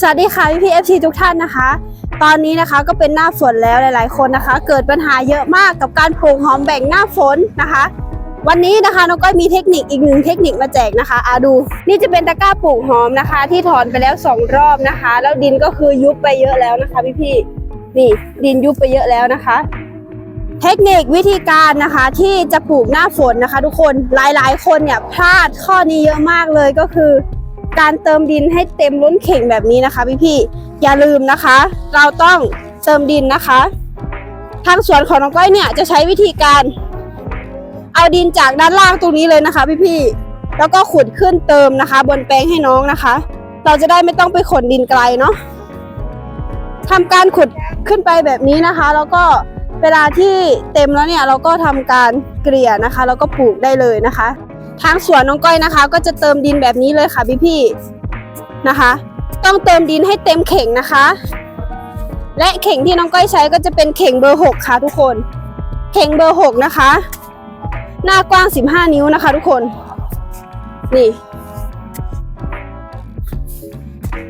สวัสดีค่ะพี่พีเอฟซีทุกท่านนะคะ ตอนนี้นะคะก็เป็นหน้าฝนแล้วหลาย ๆ คนนะคะ เกิดปัญหาเยอะมากกับการปลูกหอมแบ่งหน้าฝนนะคะ วันนี้นะคะน้องก้อยมีเทคนิคอีกหนึ่งเทคนิคมาแจกนะคะอาดู นี่จะเป็นตะกร้าปลูกหอมนะคะ ที่ถอนไปแล้วสองรอบนะคะ แล้วดินก็คือยุบไปเยอะแล้วนะคะ พี่พี่นี่ดินยุบไปเยอะแล้วนะคะ เทคนิควิธีการนะคะที่จะปลูกหน้าฝนนะคะ ทุกคนหลาย ๆ คนเนี่ยพลาดข้อนี้เยอะมากเลยก็คือ การเติมดินให้เต็มล้นเข่งแบบนี้นะคะพี่ๆอย่าลืมนะคะ เราต้องเติมดินนะคะ ทางสวนของน้องก้อยเนี่ยจะใช้วิธีการเอาดินจากด้านล่างตรงนี้เลยนะคะ พี่ๆแล้วก็ขุดขึ้นเติมนะคะ บนแปลงให้น้องนะคะ เราจะได้ไม่ต้องไปขนดินไกลเนาะทำการขุดขึ้นไปแบบนี้นะคะ แล้วก็เวลาที่เต็มแล้วเนี่ยเราก็ทำการเกลี่ยนะคะ แล้วก็ปลูกได้เลยนะคะ ทางสวนน้องก้อยนะคะ ก็จะเติมดินแบบนี้เลยค่ะพี่ๆนะคะ ต้องเติมดินให้เต็มเข่งนะคะ และเข่งที่น้องก้อยใช้ก็จะเป็นเข่งเบอร์หกค่ะทุกคน เข่งเบอร์หกนะคะ หน้ากว้าง15นิ้วนะคะ ทุกคนนี่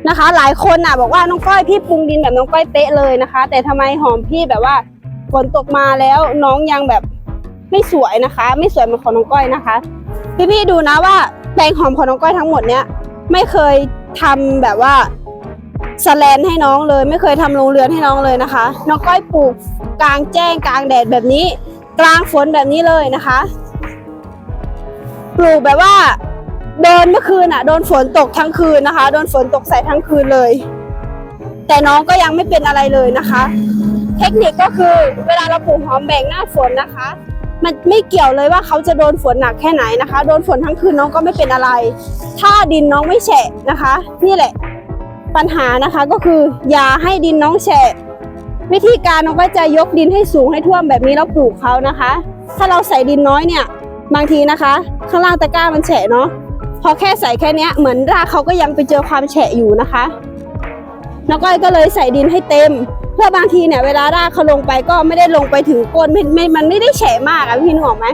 นะคะ หลายคนน่ะ บอกว่าน้องก้อยพี่ปรุงดินแบบน้องก้อยเป๊ะเลยนะคะ แต่ทำไมหอมพี่แบบว่าฝนตกมาแล้วน้องยังแบบไม่สวยนะคะ ไม่สวยเหมือนของน้องก้อยนะคะ พี่ๆดูนะว่าแปลงหอมของน้องก้อยทั้งหมดเนี้ยไม่เคยทำแบบว่าสแลนให้น้องเลย ไม่เคยทำโรงเรือนให้น้องเลยนะคะ น้องก้อยปลูกกลางแจ้งกลางแดดแบบนี้ กลางฝนแบบนี้เลยนะคะ ปลูกแบบว่าโดนเมื่อคืนอะโดนฝนตกทั้งคืนนะคะ โดนฝนตกใส่ทั้งคืนเลย แต่น้องก็ยังไม่เป็นอะไรเลยนะคะ เทคนิคก็คือเวลาเราปลูกหอมแบ่งหน้าฝนนะคะ มันไม่เกี่ยวเลยว่าเขาจะโดนฝนหนักแค่ไหนนะคะ โดนฝนทั้งคืนน้องก็ไม่เป็นอะไร ถ้าดินน้องไม่แฉะนะคะ นี่แหละ ปัญหานะคะก็คือ อย่าให้ดินน้องแฉะ วิธีการน้องก็จะยกดินให้สูงให้ท่วมแบบนี้แล้วปลูกเขานะคะ ถ้าเราใส่ดินน้อยเนี่ย บางทีนะคะ ข้างล่างตะกร้ามันแฉะเนาะพอแค่ใส่แค่นี้เหมือนรากเขาก็ยังไปเจอความแฉะอยู่นะคะน้องก้อยก็เลยใส่ดินให้เต็ม พื่อบางทีเนี่ยเวลารากเขาลงไปก็ไม่ได้ลงไปถึงก้นไม่ไม่มันไม่ได้แฉะมากอะพี่นึกออกไหม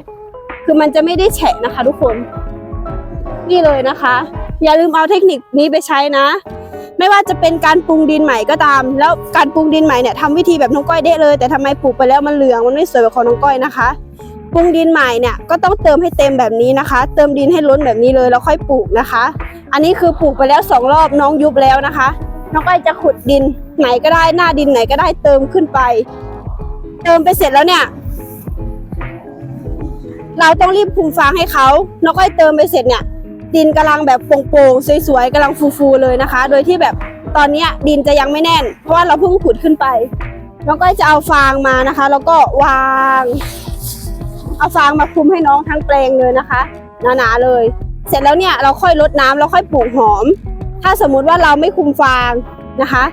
คือมันจะไม่ได้แฉะนะคะ ทุกคน นี่เลยนะคะ อย่าลืมเอาเทคนิคนี้ไปใช้นะ ไม่ว่าจะเป็นการปรุงดินใหม่ก็ตาม แล้วการปรุงดินใหม่เนี่ยทำวิธีแบบน้องก้อยได้เลย แต่ทำไมปลูกไปแล้วมันเหลืองมันไม่สวยแบบของน้องก้อยนะคะปรุงดินใหม่เนี่ยก็ต้องเติมให้เต็มแบบนี้นะคะ เติมดินให้ล้นแบบนี้เลยแล้วค่อยปลูกนะคะ อันนี้คือปลูกไปแล้วสองรอบน้องยุบแล้วนะคะ น้องก้อยจะขุดดินไหนก็ได้หน้าดินไหนก็ได้เติมขึ้นไป เติมไปเสร็จแล้วเนี่ย เราต้องรีบคุมฟางให้เขาน้องก้อยเติมไปเสร็จเนี่ย ดินกำลังแบบโป่งๆสวยๆกำลังฟูๆเลยนะคะ โดยที่แบบตอนนี้ดินจะยังไม่แน่น เพราะว่าเราเพิ่งขุดขึ้นไปน้องก้อยจะเอาฟางมานะคะ แล้วก็วาง เอาฟางมาคลุมให้น้องทั้งแปลงเลยนะคะหนาๆเลย เสร็จแล้วเนี่ยเราค่อยลดน้ำแล้วค่อยปลูกหอม ถ้าสมมุติว่าเราไม่คุมฟางนะคะ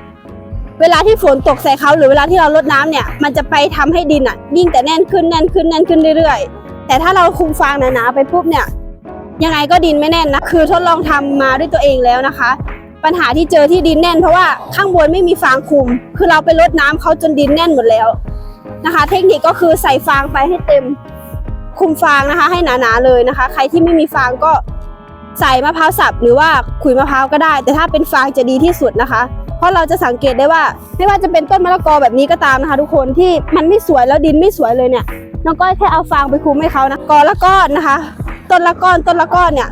เวลาที่ฝนตกใส่เขาหรือเวลาที่เราลดน้ำเนี่ย มันจะไปทำให้ดินอะยิ่งแต่แน่นขึ้นแน่นขึ้นแน่นขึ้นเรื่อยๆ แต่ถ้าเราคุมฟางหนาๆไปปุ๊บเนี่ย ยังไงก็ดินไม่แน่นนะ คือทดลองทำมาด้วยตัวเองแล้วนะคะ ปัญหาที่เจอที่ดินแน่นเพราะว่าข้างบนไม่มีฟางคุม คือเราไปลดน้ำเขาจนดินแน่นหมดแล้วนะคะ เทคนิคก็คือใส่ฟางไปให้เต็มคุมฟางนะคะ ให้หนาๆเลยนะคะ ใครที่ไม่มีฟางก็ ใส่มะพร้าวสับหรือว่าขุยมะพร้าวก็ได้ แต่ถ้าเป็นฟางจะดีที่สุดนะคะ เพราะเราจะสังเกตได้ว่า ไม่ว่าจะเป็นต้นมะละกอแบบนี้ก็ตามนะคะ ทุกคนที่มันไม่สวยแล้วดินไม่สวยเลยเนี่ยน้องก้อยแค่เอาฟางไปคลุมให้เขานะกอละก้อนนะคะ ต้นละก้อนต้นละก้อนเนี่ย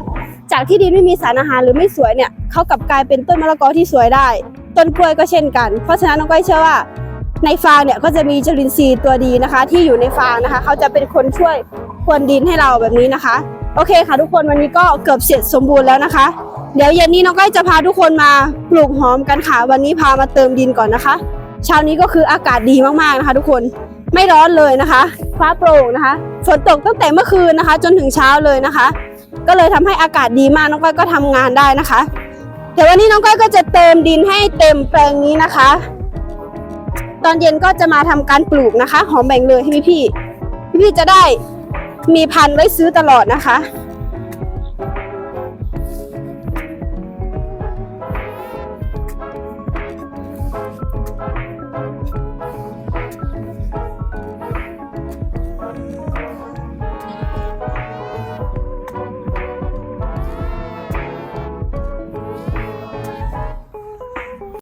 จากที่ดินไม่มีสารอาหารหรือไม่สวยเนี่ยเขากลับกลายเป็นต้นมะละกอที่สวยได้ ต้นกล้วยก็เช่นกัน เพราะฉะนั้นน้องก้อยเชื่อว่าในฟางเนี่ยก็จะมีจุลินทรีย์ตัวดีนะคะ ที่อยู่ในฟางนะคะ เขาจะเป็นคนช่วยพรวนดินให้เราแบบนี้นะคะ โอเคค่ะทุกคนวันนี้ก็เกือบเสร็จสมบูรณ์แล้วนะคะ เดี๋ยวเย็นนี้น้องก้อยจะพาทุกคนมาปลูกหอมกันค่ะ วันนี้พามาเติมดินก่อนนะคะ เช้านี้ก็คืออากาศดีมากๆนะคะ ทุกคนไม่ร้อนเลยนะคะ ฟ้าโปร่งนะคะฝนตกตั้งแต่เมื่อคืนนะคะ จนถึงเช้าเลยนะคะ ก็เลยทำให้อากาศดีมากน้องก้อยก็ทำงานได้นะคะเดี๋ยววันนี้น้องก้อยก็จะเติมดินให้เต็มแปลงนี้นะคะ ตอนเย็นก็จะมาทำการปลูกนะคะ หอมแบ่งเลยให้พี่พี่พี่จะได้ มีพันไว้ซื้อตลอดนะคะ